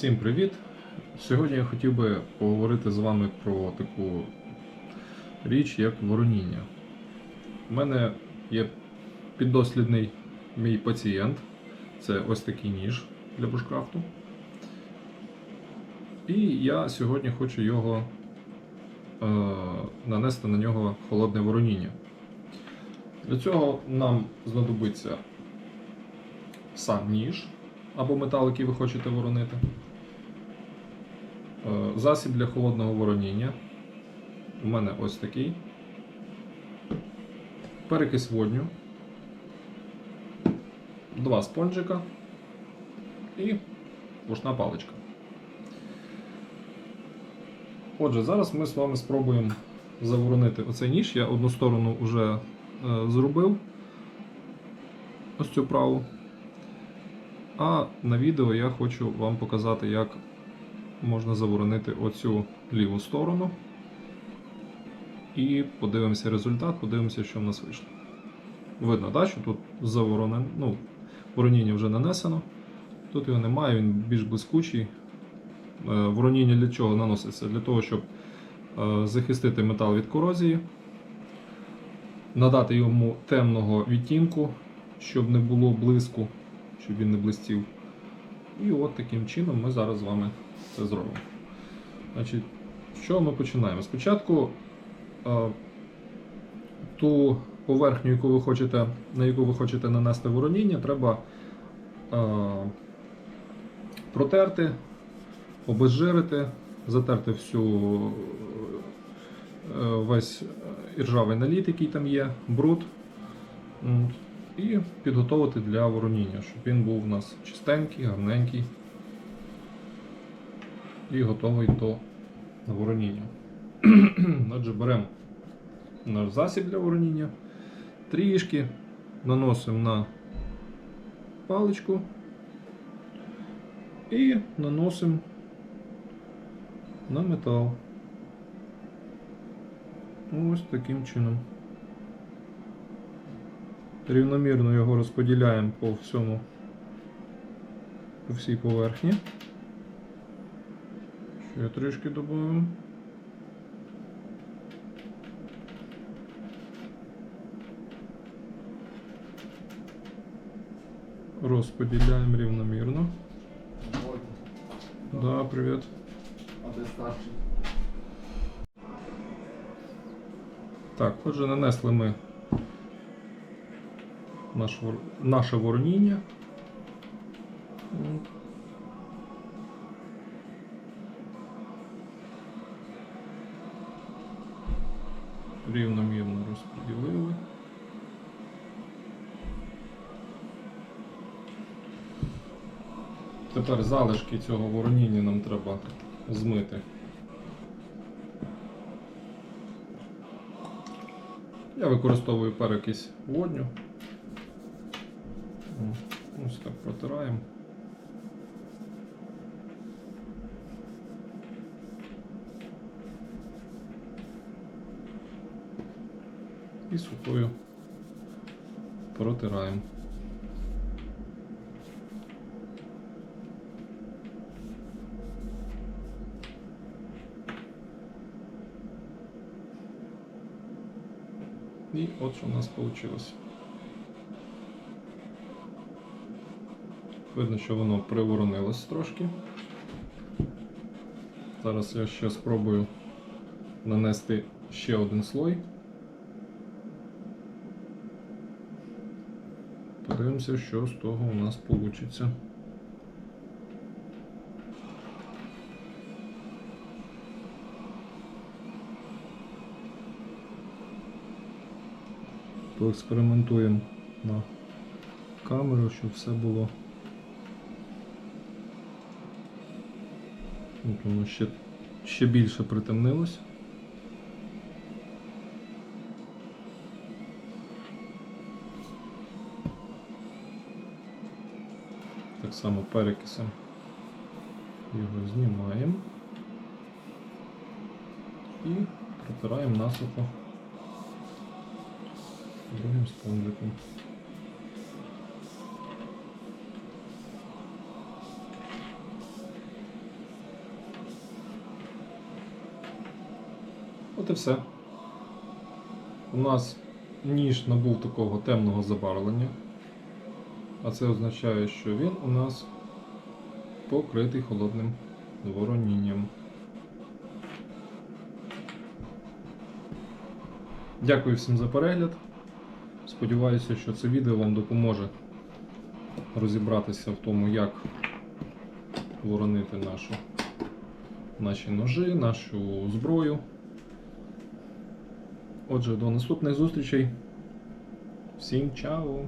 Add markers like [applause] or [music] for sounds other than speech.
Всім привіт! Сьогодні я хотів би поговорити з вами про таку річ, як вороніння. У мене є піддослідний мій пацієнт. Це ось такий ніж для бушкрафту. І я сьогодні хочу його е, нанести на нього холодне вороніння. Для цього нам знадобиться сам ніж або метал, який ви хочете воронити. Е, Засіб для холодного вороніння. У мене ось такий. Перекись водню. Два спонжика і пушна паличка. Отже, зараз ми з вами спробуємо заворонити оцей ніж. Я одну сторону вже е, зробив. Ось цю праву. А на відео я хочу вам показати, як можна заворонити оцю ліву сторону. І подивимося результат, подивимося, що в нас вийшло. Видно, да, що тут заворонен, ну, вороніння вже нанесено. Тут його немає, він більш блискучий. Е, Вороніння для чого наноситься? Для того, щоб е, захистити метал від корозії, надати йому темного відтінку, щоб не було блиску, щоб він не блистів. І от таким чином ми зараз з вами це зробимо. Значить, з чого ми починаємо? Спочатку е, ту поверхню, яку ви хочете, на яку ви хочете нанести вороніння, треба е, протерти, обезжирити, затерти всю е, весь іржавий наліт, який там є, бруд. І підготувати для вороніння, щоб він був у нас чистенький, гарненький і готовий до вороніння. [clears throat] Отже, беремо наш засіб для вороніння, трішки наносимо на паличку і наносимо на метал. Ось таким чином. Рівномірно його розподіляємо по всьому, по всій поверхні. Ще трішки додаємо. Розподіляємо рівномірно. Да, привіт. А де старший? Так, отже, нанесли ми наш, наше вороніння. Рівномірно розподілили. Тепер залишки цього вороніння нам треба змити. Я використовую перекись водню. Ось так протираємо. І сухою протираємо. І от що у нас вийшло. Видно, що воно приворонилось трошки. Зараз я ще спробую нанести ще один слой. Подивимося, що з того у нас вийде. Поекспериментуємо на камеру, щоб все було. От воно ще, ще більше притемнилось. Так само перекисом його знімаємо і протираємо насухо другим спонжиком. От і все. У нас ніж набув такого темного забарвлення. А це означає, що він у нас покритий холодним воронінням. Дякую всім за перегляд. Сподіваюся, що це відео вам допоможе розібратися в тому, як воронити нашу, наші ножи, нашу зброю. Отже, до наступних зустрічей. Всім чао!